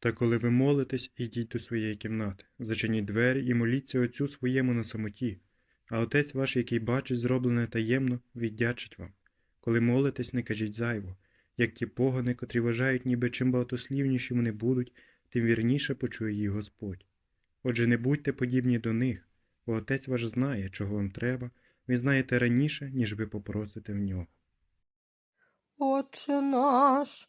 Та коли ви молитесь, ідіть до своєї кімнати, зачиніть двері і моліться Отцю своєму на самоті, а Отець ваш, який бачить зроблене таємно, віддячить вам. Коли молитесь, не кажіть зайво, як ті погани, котрі вважають, ніби чим багатослівніші вони будуть, тим вірніше почує їх Господь. Отже, не будьте подібні до них, бо Отець ваш знає, чого вам треба, він знає те раніше, ніж ви попросите в нього. Отче наш,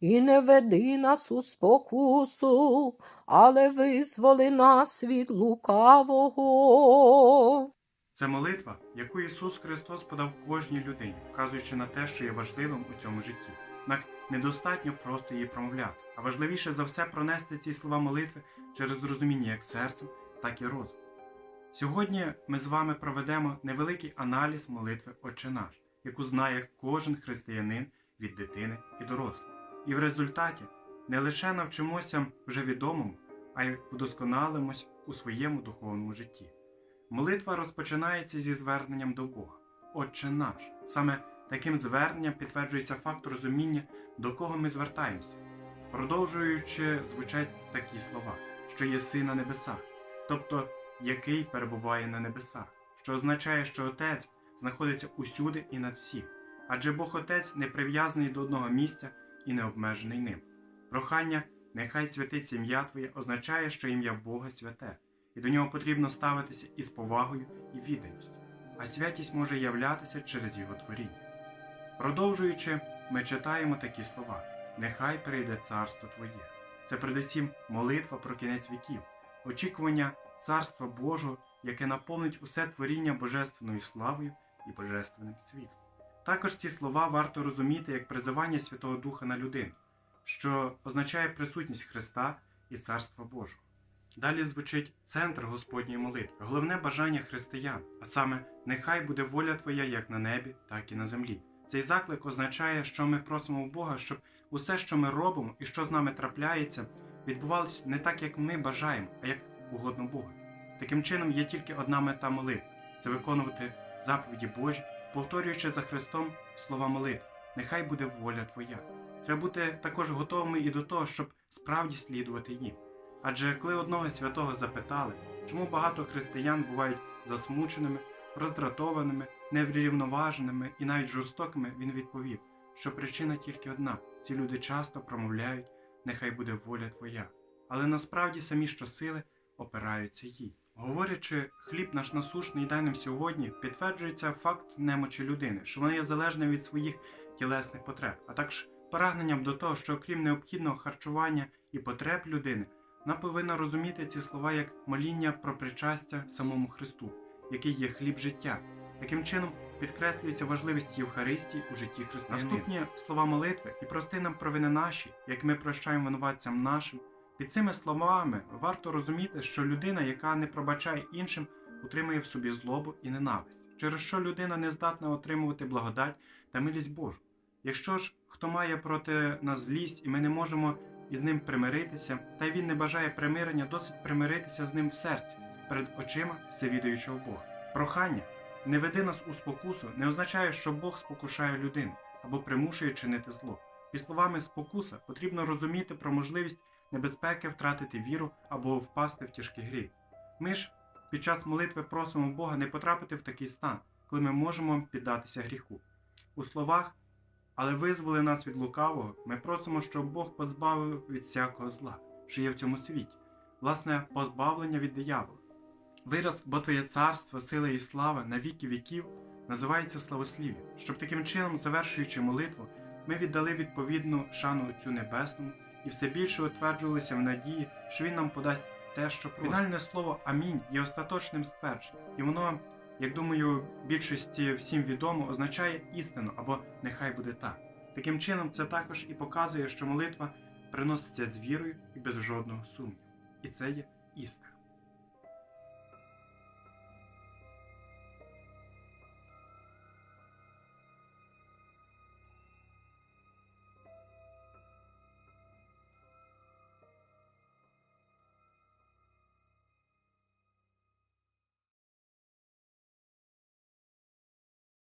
і не веди нас у спокусу, але визволи нас від лукавого. Це молитва, яку Ісус Христос подав кожній людині, вказуючи на те, що є важливим у цьому житті. Однак недостатньо просто її промовляти, а важливіше за все пронести ці слова молитви через розуміння як серцем, так і розумом. Сьогодні ми з вами проведемо невеликий аналіз молитви Отче наш, яку знає кожен християнин від дитини і дорослого. І в результаті не лише навчимося вже відомому, а й вдосконалимось у своєму духовному житті. Молитва розпочинається зі зверненням до Бога. Отче наш. Саме таким зверненням підтверджується факт розуміння, до кого ми звертаємося. Продовжуючи, звучать такі слова, що є син на небесах, тобто який перебуває на небесах, що означає, що Отець знаходиться усюди і над всім, адже Бог Отець не прив'язаний до одного місця і не обмежений ним. Прохання нехай святиться ім'я Твоє означає, що ім'я Бога святе, і до нього потрібно ставитися із повагою і відданістю, а святість може являтися через його творіння. Продовжуючи, ми читаємо такі слова: Нехай прийде царство Твоє. Це передусім молитва про кінець віків, очікування Царства Божого, яке наповнить усе творіння божественною славою і божественним світлом. Також ці слова варто розуміти як призивання Святого Духа на людину, що означає присутність Христа і Царства Божого. Далі звучить центр Господньої молитви, головне бажання християн, а саме нехай буде воля Твоя як на небі, так і на землі. Цей заклик означає, що ми просимо Бога, щоб усе, що ми робимо і що з нами трапляється, відбувалося не так, як ми бажаємо, а як угодно Бога. Таким чином є тільки одна мета молитви це виконувати заповіді Божі, повторюючи за Христом слова молитви. Нехай буде воля Твоя. Треба бути також готовими і до того, щоб справді слідувати їм. Адже коли одного святого запитали, чому багато християн бувають засмученими, роздратованими, неврівноваженими і навіть жорстокими, він відповів, що причина тільки одна: ці люди часто промовляють, нехай буде воля Твоя, але насправді самі щосили опираються їй. Говорячи, хліб наш насушний дай нам сьогодні, підтверджується факт немочі людини, що вона є залежна від своїх тілесних потреб, а також прагненням до того, що окрім необхідного харчування і потреб людини, вона повинна розуміти ці слова як моління про причастя самому Христу, який є хліб життя. Таким чином підкреслюється важливість Євхаристії у житті християнина. Наступні слова молитви і прости нам провини наші, як ми прощаємо винуватцям нашим. Під цими словами варто розуміти, що людина, яка не пробачає іншим, утримує в собі злобу і ненависть, через що людина не здатна отримувати благодать та милість Божу. Якщо ж хто має проти нас злість, і ми не можемо із ним примиритися, та й він не бажає примирення, досить примиритися з ним в серці перед очима всевідаючого Бога. Прохання не веди нас у спокусу не означає, що Бог спокушає людину або примушує чинити зло. Під словами спокуса потрібно розуміти про можливість небезпеки втратити віру або впасти в тяжкі гріх. Ми ж під час молитви просимо Бога не потрапити в такий стан, коли ми можемо піддатися гріху. У словах, але визволи нас від лукавого, ми просимо, щоб Бог позбавив від всякого зла, що є в цьому світі, власне, позбавлення від диявола. Вираз, бо Твоє царство, сила і слава на віки віків називається славослів'я, щоб таким чином, завершуючи молитву, ми віддали відповідну шану Отцю Небесному і все більше утверджувалися в надії, що він нам подасть те, що просить. Фінальне слово Амінь є остаточним ствердженням, і воно, як думаю, більшості всім відомо, означає істину або нехай буде так. Таким чином, це також і показує, що молитва приноситься з вірою і без жодного сумніву. І це є істина.